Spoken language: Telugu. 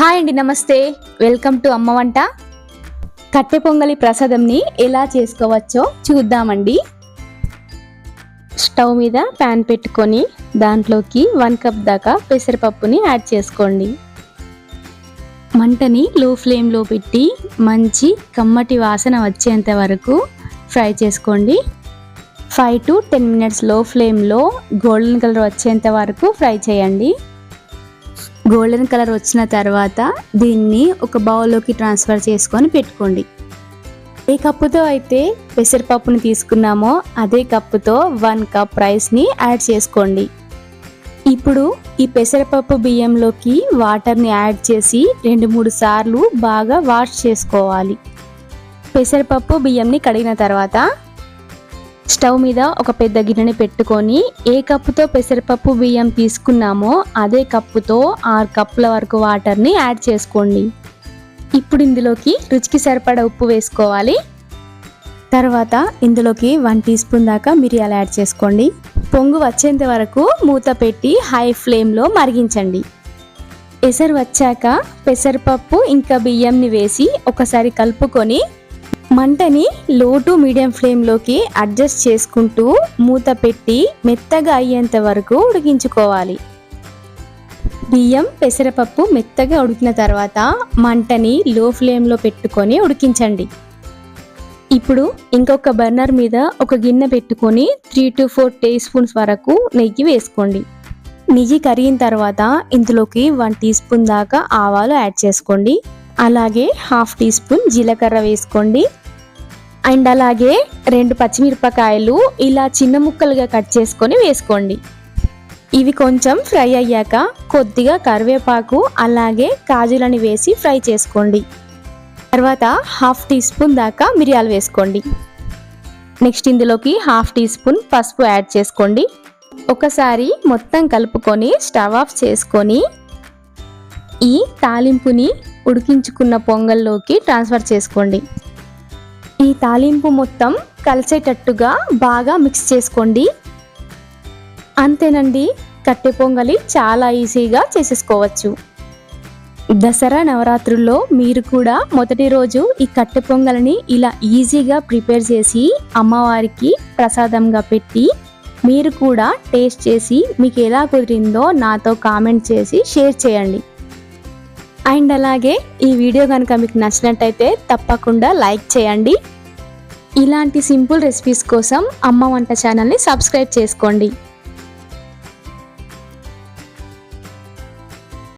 హాయ్ అండి నమస్తే. వెల్కమ్ టు అమ్మ వంట. కట్టె పొంగలి ప్రసాదంని ఎలా చేసుకోవచ్చో చూద్దామండి. స్టవ్ మీద ప్యాన్ పెట్టుకొని దాంట్లోకి వన్ కప్ దాకా పెసరపప్పుని యాడ్ చేసుకోండి. మంటని లో ఫ్లేమ్లో పెట్టి మంచి కమ్మటి వాసన వచ్చేంత వరకు ఫ్రై చేసుకోండి. ఫైవ్ టు టెన్ మినిట్స్లో ఫ్లేమ్లో గోల్డెన్ కలర్ వచ్చేంత వరకు ఫ్రై చేయండి. గోల్డెన్ కలర్ వచ్చిన తర్వాత దీన్ని ఒక బౌల్లోకి ట్రాన్స్ఫర్ చేసుకొని పెట్టుకోండి. ఏ కప్పుతో అయితే పెసరపప్పుని తీసుకున్నామో అదే కప్పుతో వన్ కప్ రైస్ని యాడ్ చేసుకోండి. ఇప్పుడు ఈ పెసరపప్పు బియ్యంలోకి వాటర్ని యాడ్ చేసి రెండు మూడు సార్లు బాగా వాష్ చేసుకోవాలి. పెసరపప్పు బియ్యంని కడిగిన తర్వాత స్టవ్ మీద ఒక పెద్ద గిన్నెని పెట్టుకొని ఏ కప్పుతో పెసరపప్పు బియ్యం తీసుకున్నామో అదే కప్పుతో ఆరు కప్పుల వరకు వాటర్ని యాడ్ చేసుకోండి. ఇప్పుడు ఇందులోకి రుచికి సరిపడా ఉప్పు వేసుకోవాలి. తర్వాత ఇందులోకి వన్ టీ స్పూన్ దాకా మిరియాలు యాడ్ చేసుకోండి. పొంగు వచ్చేంత వరకు మూత పెట్టి హై ఫ్లేమ్లో మరిగించండి. ఎసరు వచ్చాక పెసరపప్పు ఇంకా బియ్యంని వేసి ఒకసారి కలుపుకొని మంటని లో టు మీడియం ఫ్లేమ్లోకి అడ్జస్ట్ చేసుకుంటూ మూత పెట్టి మెత్తగా అయ్యేంత వరకు ఉడికించుకోవాలి. బియ్యం పెసరపప్పు మెత్తగా ఉడికిన తర్వాత మంటని లో ఫ్లేమ్లో పెట్టుకొని ఉడికించండి. ఇప్పుడు ఇంకొక బర్నర్ మీద ఒక గిన్నె పెట్టుకొని three to four teaspoons వరకు నెయ్యి వేసుకోండి. నెయ్యి కరిగిన తర్వాత ఇందులోకి వన్ టీ స్పూన్ దాకా ఆవాలు యాడ్ చేసుకోండి. అలాగే హాఫ్ టీ స్పూన్ జీలకర్ర వేసుకోండి. అండ్ అలాగే రెండు పచ్చిమిరపకాయలు ఇలా చిన్న ముక్కలుగా కట్ చేసుకొని వేసుకోండి. ఇవి కొంచెం ఫ్రై అయ్యాక కొద్దిగా కరివేపాకు అలాగే కాజులని వేసి ఫ్రై చేసుకోండి. తర్వాత హాఫ్ టీ స్పూన్ దాకా మిరియాలు వేసుకోండి. నెక్స్ట్ ఇందులోకి హాఫ్ టీ స్పూన్ పసుపు యాడ్ చేసుకోండి. ఒకసారి మొత్తం కలుపుకొని స్టవ్ ఆఫ్ చేసుకొని ఈ తాలింపుని ఉడికించుకున్న పొంగల్లోకి ట్రాన్స్ఫర్ చేసుకోండి. ఈ తాలింపు మొత్తం కలిసేటట్టుగా బాగా మిక్స్ చేసుకోండి. అంతేనండి కట్టె పొంగలి చాలా ఈజీగా చేసేసుకోవచ్చు. దసరా నవరాత్రుల్లో మీరు కూడా మొదటి రోజు ఈ కట్టె పొంగలిని ఇలా ఈజీగా ప్రిపేర్ చేసి అమ్మవారికి ప్రసాదంగా పెట్టి మీరు కూడా టేస్ట్ చేసి మీకు ఎలా కుదిరిందో నాతో కామెంట్ చేసి షేర్ చేయండి. అండ్ అలాగే ఈ వీడియో కనుక మీకు నచ్చినట్టయితే తప్పకుండా లైక్ చేయండి. ఇలాంటి సింపుల్ రెసిపీస్ కోసం అమ్మ వంట ఛానల్ని సబ్స్క్రైబ్ చేసుకోండి.